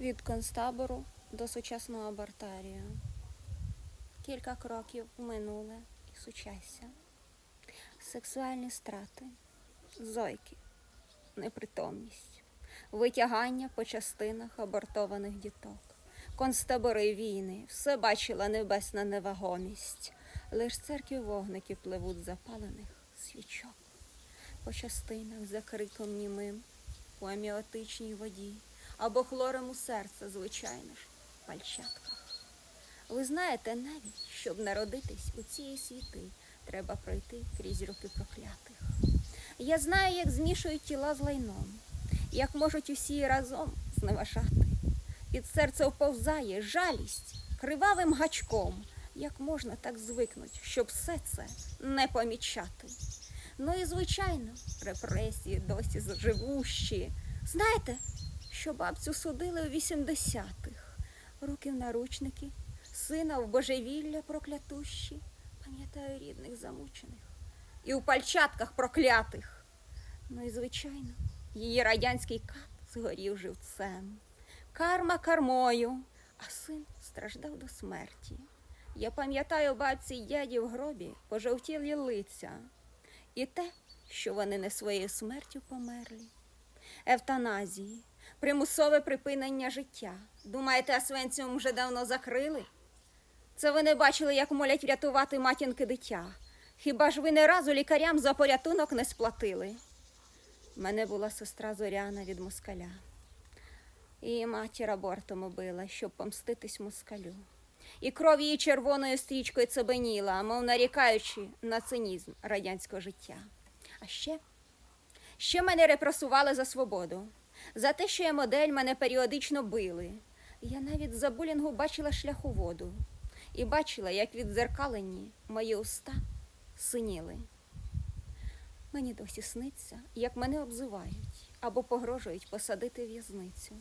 Від концтабору до сучасного бартарію. Кілька кроків минуле і сучасся. Сексуальні страти, зойки, непритомність, витягання по частинах абортованих діток, концтабори війни, все бачила небесна невагомість. Лиш церкві вогники пливуть запалених свічок. По частинах за криком німим, у аміотичній воді або хлором у серце, звичайно ж, пальчатках. Ви знаєте навіть, щоб народитись у цій світи, треба пройти крізь руки проклятих. Я знаю, як змішують тіла з лайном, як можуть усі разом зневажати. Під серце вповзає жалість кривавим гачком. Як можна так звикнуть, щоб все це не помічати? Ну і звичайно, репресії досі заживущі. Знаєте, що бабцю судили у 80-х. Руки в наручники, сина в божевілля проклятущі. Пам'ятаю рідних замучених і у пальчатках проклятих. Ну і звичайно, її радянський кат згорів живцем. Карма кармою, а син страждав до смерті. Я пам'ятаю бабці й дяді в гробі пожовтілі лиця і те, що вони не своєю смертю померли. Евтаназії, примусове припинення життя. Думаєте, Освенціум вже давно закрили? Це ви не бачили, як молять врятувати матінки дитя. Хіба ж ви не разу лікарям за порятунок не сплатили? Мене була сестра Зоряна від москаля. Її матір абортом убила, щоб помститись москалю. І кров її червоною стрічкою цебеніла, мов нарікаючи на цинізм радянського життя. А ще, ще мене репресували за свободу, за те, що я модель мене періодично били. Я навіть за булінгу бачила шлях у воду і бачила, як віддзеркалені мої уста синіли. Мені досі сниться, як мене обзивають або погрожують посадити в'язницю.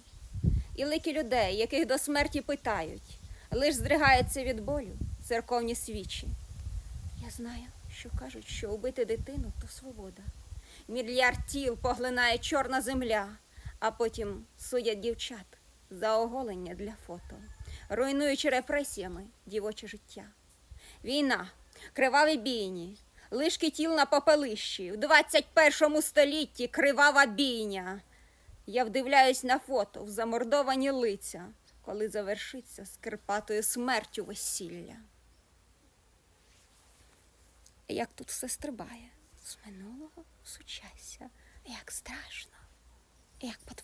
І лики людей, яких до смерті питають, лиш здригаються від болю церковні свічі. Я знаю, що кажуть, що убити дитину то свобода. Мільярд тіл поглинає чорна земля, а потім судять дівчат за оголення для фото, руйнуючи репресіями дівоче життя. Війна, криваві бійні, лишки тіл на попелищі, в 21 столітті кривава бійня. Я вдивляюсь на фото в замордовані лиця, коли завершиться скрипатою смертю весілля. Як тут все стрибає з минулого сучасся, як страшно, як потворно.